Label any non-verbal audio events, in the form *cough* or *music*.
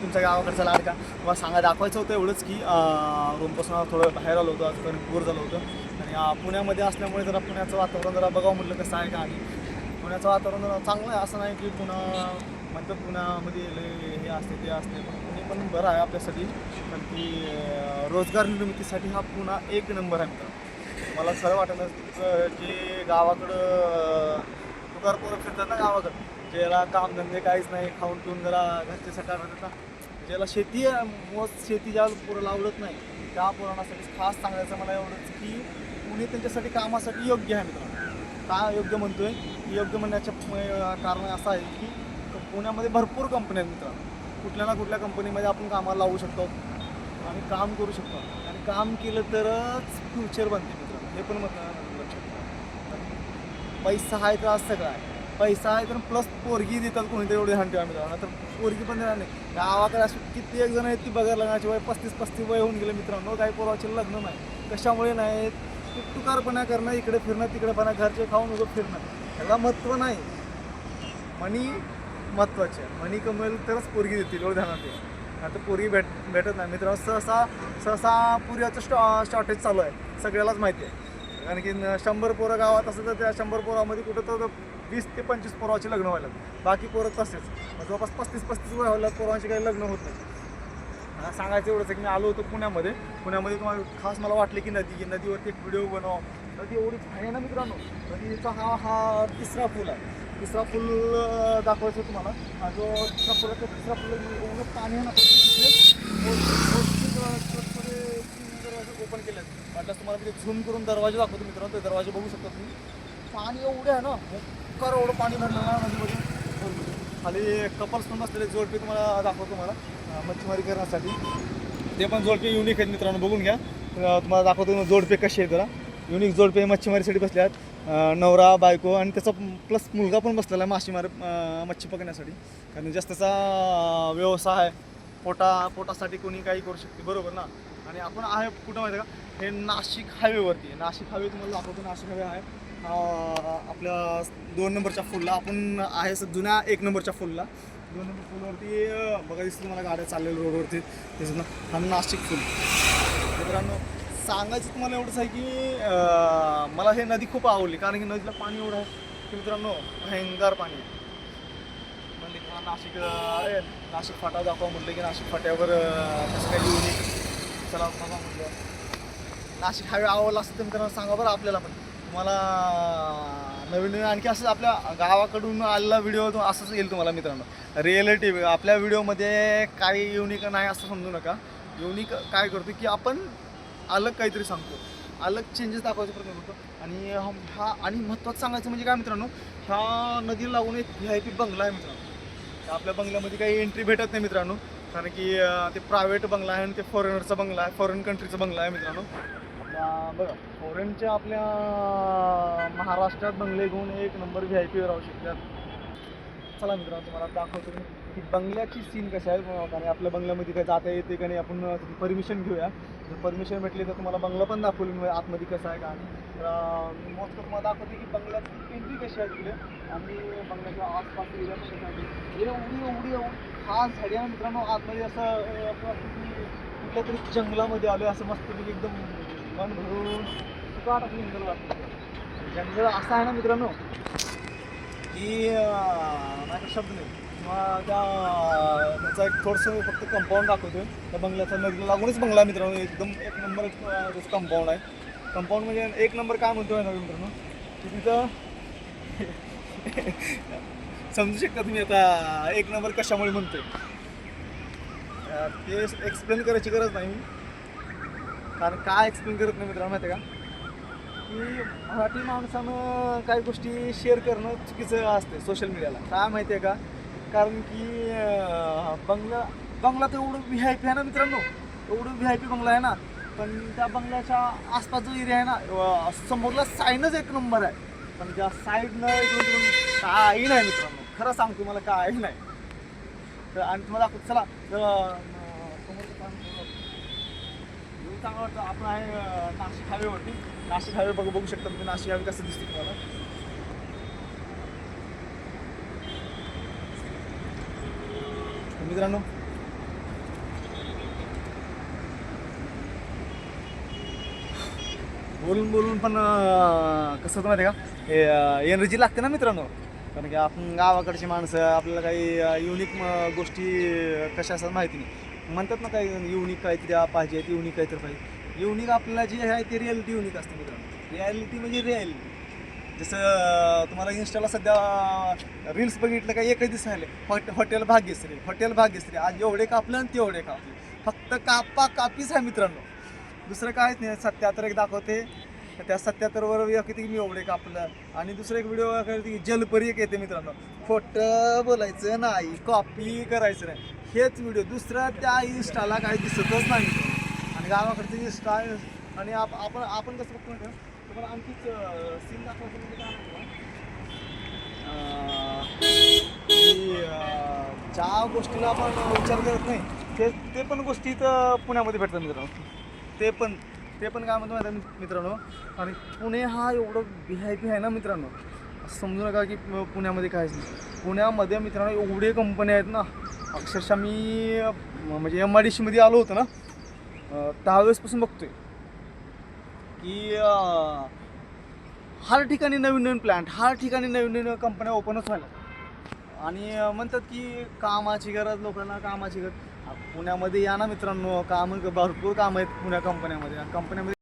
तुमच्या गावाकडचा लाडका. मला सांगा दाखवायचं होतं एवढंच की रूमपासून थोडं बाहेर आलो होतो आज पूर झालं होतं. आणि पुण्यामध्ये असल्यामुळे जरा पुण्याचं वातावरण जरा बघावं म्हटलं कसं आहे का आणि पुण्याचं वातावरण जरा चांगलं आहे असं नाही की पुन्हा म्हणतात पुण्यामध्ये हे असते ते असते. पण पुणे पण बरं आहे आपल्यासाठी कारण की रोजगार निर्मितीसाठी हा पुन्हा एक नंबर आहे मित्र मला खरं वाटलं की गावाकडं तुकार पोरं फिरतात ना गावाकडं ज्याला कामधंदे काहीच नाही खाऊन पिऊन जरा घरचे सकाळ राहतात ज्याला शेती मोज शेती ज्या पोरं आवडत नाही. त्या पोरांसाठी खास सांगायचं मला एवढंच की पुणे त्यांच्यासाठी कामासाठी योग्य आहे मित्रांनो. का योग्य म्हणतो आहे योग्य म्हणण्याचं कारण असं आहे की पुण्यामध्ये भरपूर कंपन्या आहेत मित्रांनो. कुठल्या ना कुठल्या कंपनीमध्ये आपण कामाला लावू शकतो आणि काम करू शकतो. आणि काम केलं तरच फ्युचर बनते मित्रांनो. हे पण मत लक्षात ठेवा. पैसा आहे तर आज काय आहे. पैसा आहे तर प्लस पोरगी देतात कोणीतरी एवढे हाण ठेवा मित्रांनो तर पोरगी पण देणार नाही. गावाकडे अशी किती एक जण आहेत ती बघायला लग्नाची वय पस्तीस पस्तीस वय होऊन गेले मित्रांनो. काही पोराचे लग्न नाही. कशामुळे नाहीत टुकारपणा करणं इकडे फिरणं तिकडेपणा घरचे खाऊन उगं फिरणं. ह्याला महत्त्व नाही. मणी महत्त्वाचे आहे कमवेल तरच पोरगी देतील एवढं ध्यानात ठेवा. आता पोरगी भेट भेटत नाही. मित्रांनो सहसा सहसा पुऱ्याचं स्टॉ शॉर्टेज चालू आहे. सगळ्यालाच माहिती आहे. कारण की शंभर पोरं गावात असं तर त्या शंभर पोरामध्ये कुठं तर वीस ते पंचवीस पोराचे लग्न व्हायला बाकी पोरं तसेच. जवळपास पस्तीस पस्तीस वय व्हायला पोरांचे काही लग्न होत नाही. सांगायचं एवढंच आहे की मी आलो होतो पुण्यामध्ये. पुण्यामध्ये तुम्हाला खास मला वाटले की नदी नदीवरती एक व्हिडिओ बनवा. नदी एवढी आहे ना मित्रांनो. नदीचा हा हा तिसरा पूल आहे. तिसरा पूल दाखवायचं आहे तुम्हाला. हा जो तिसरा पूल आहे तिसरा पूल एवढं पाणी आहे ना दरवाजे ओपन केले आहेत वाटल्यास तुम्हाला तिथे झूम करून दरवाजे दाखवतो मित्रांनो. ते दरवाजे बघू शकता तुम्ही. पाणी एवढं आहे ना मोक्कर एवढं पाणी भरलं ना नदीमध्ये. खाली कपल्स पण बसलेले जोडपे तुम्हाला दाखवतो तुम्हाला मच्छीमारी करण्यासाठी. ते पण जोडपे युनिक आहेत मित्रांनो बघून घ्या. तुम्हाला दाखवतो जोडपे कसे आहेत जरा. युनिक जोडपे मच्छीमारीसाठी बसले आहेत. नवरा बायको आणि त्याचा प्लस मुलगा पण बसलेला आहे मासेमार मच्छी पकडण्यासाठी. कारण जास्तचा व्यवसाय पोटा पोटासाठी कोणी काही करू शकते बरोबर ना? आणि आपण आहे कुठं माहिती आहे का? हे नाशिक हायवेवरती नाशिक हायवे तुम्हाला दाखवतो नाशिक हायवे आहे. आपल्या दोन नंबरच्या फुलला आपण आहे स- जुन्या एक नंबरच्या फुलला दोन नंबर फुलवरती बघा दिसतं मला गाड्या चाललेल्या रोडवरती त्याचं ना? हा नाशिक फुल मित्रांनो सांगायचं तुम्हाला एवढंच आहे की मला हे नदी खूप आवडली. कारण की नदीला पाणी एवढं आहे की मित्रांनो भयंकर पाणी आहे. म्हणले की नाशिक नाशिक फाटा दाखवा म्हटलं की नाशिक फाट्यावर कसं काही युनिक चला बघा म्हटलं नाशिक हायवे आवडला असतं तर मित्रांनो सांगा बरं आपल्याला पण. तुम्हाला नवीन नवीन आणखी असंच आपल्या गावाकडून आलेला व्हिडिओ असंच येईल तुम्हाला मित्रांनो. रिअलिटी आपल्या व्हिडिओमध्ये काही युनिक नाही असं समजू नका. युनिक काय करतो की आपण अलग काहीतरी सांगतो. अलग चेंजेस दाखवायचा प्रयत्न करतो. आणि हा आणि महत्त्वाचं सांगायचं म्हणजे काय मित्रांनो ह्या नदीला लागून एक व्ही आय पी बंगला आहे मित्रांनो. आपल्या बंगल्यामध्ये काही एंट्री भेटत नाही मित्रांनो. कारण की ते प्रायव्हेट बंगला आहे आणि ते फॉरेनरचा बंगला आहे फॉरेन कंट्रीचा बंगला आहे मित्रांनो. बघा फॉरेनच्या आपल्या महाराष्ट्रात बंगले घेऊन एक नंबर व्ही आय पी राहू शकतात. चला मित्रांनो तुम्हाला दाखवतो की बंगल्याची सीन कशी आहे आणि आपल्या बंगल्यामध्ये काय जाता येते का नाही आपण परमिशन घेऊया. जर परमिशन भेटली तर तुम्हाला बंगला पण दाखवली मी आतमध्ये कसं आहे का आणि तर, अं, मोस्ट तुम्हाला दाखवते की बंगल्याची एंट्री कशी आहे तिकडे. आणि बंगल्याच्या आसपास एरिया कशा आहे. एवढी एवढी एवढी खास झाडी आहे मित्रांनो आतमध्ये असं कुठल्या तरी जंगलामध्ये आलो असं मस्तपैकी एकदम मन भरून सुकाट असं जंगल वाटतं जंगल असं आहे ना मित्रांनो की अं, माझ्या शब्द नाही. किंवा त्या त्याचा एक थोडंसं फक्त कंपाऊंड दाखवतोय. त्या बंगल्याचा नदीला लागूनच बंगला मित्रांनो. एकदम एक नंबर त्याचं कंपाऊंड आहे. कंपाऊंड म्हणजे एक नंबर काय म्हणतोय ना मित्रांनो? की तिथं *laughs* समजू शकता तुम्ही आता एक नंबर कशामुळे म्हणतोय? ते एक्सप्लेन करायची गरज नाही. कारण काय एक्सप्लेन करत नाही मित्रांनो माहिती आहे का? की मराठी माणसानं काही गोष्टी शेअर करणं चुकीचं असते सोशल मीडियाला काय माहिती आहे का? कारण की बंगला बंगला तर एवढं व्ही आय पी आहे ना मित्रांनो? एवढं व्ही आय पी बंगला आहे ना? पण त्या बंगल्याच्या आसपास जो एरिया आहे ना समोरला साईनच एक नंबर आहे. पण त्या साईडनं इकडून काही नाही मित्रांनो. खरं सांगतो मला काही नाही. तर आणि तुम्हाला दाखवतो. चला चांगलं वाटतं. आपण आहे नाशिक हायवेवरती. नाशिक हायवे बघ बघू शकता तुम्ही. नाशिक हायवे कसं दिसते तुम्हाला? मित्रांनो. बोलून बोलून पण कसं होतं माहिती का? हे एनर्जी लागते ना मित्रांनो. कारण की आपण गावाकडची माणसं आपल्याला काही युनिक गोष्टी कशा असतात माहिती नाही. म्हणतात ना काही युनिक काहीतरी आ- पाहिजे युनिक काहीतरी पाहिजे. युनिक आपल्याला जे आहे ते रिॲलिटी युनिक असते मित्रांनो. रिॲलिटी म्हणजे रिॲलिटी जसं तुम्हाला इन्स्टाला सध्या रील्स बघितलं का एकच दिसायले hot hotel Bhagyashree hotel Bhagyashree. आज एवढे कापलं आणि तेवढे कापले. फक्त कापा कापीच आहे मित्रांनो. दुसरं काहीच नाही. सत्याहत्तर एक दाखवते. त्या सत्याहत्तरवर एक मी एवढे कापलं. आणि दुसरं एक व्हिडिओ करते जलपरी एक येते मित्रांनो. खोटं बोलायचं नाही. कॉपी करायचं नाही. हेच व्हिडिओ दुसरा त्या इन्स्टाला काही दिसतच नाही. आणि गावाकडचे इन्स्टा आणि आप आपण आपण कसं बघतो म्हणजे तुम्हाला आणखीच सीन दाखवायचं म्हणजे काय ज्या गोष्टीला आपण विचार करत नाही ते ते पण गोष्टी तर पुण्यामध्ये भेटतात मित्रांनो. ते पण ते पण काय म्हणतो माहिती आहे मित्रांनो? आणि पुणे हा एवढं व्ही आहे ना मित्रांनो? असं समजू नका की पुण्यामध्ये काहीच नाही. पुण्यामध्ये मित्रांनो एवढे कंपन्या आहेत ना अक्षरशः मी म्हणजे एम आय डी सीमध्ये आलो होतो ना दहा वेळेसपासून बघतो बघतोय की हर ठिकाणी नवीन नवीन प्लॅन्ट हर ठिकाणी नवीन नवीन कंपन्या ओपनच व्हायला आणि म्हणतात की कामाची गरज लोकांना कामाची गरज. पुण्यामध्ये या ना मित्रांनो काम भरपूर काम आहेत पुण्या कंपन्यामध्ये कंपन्यामध्ये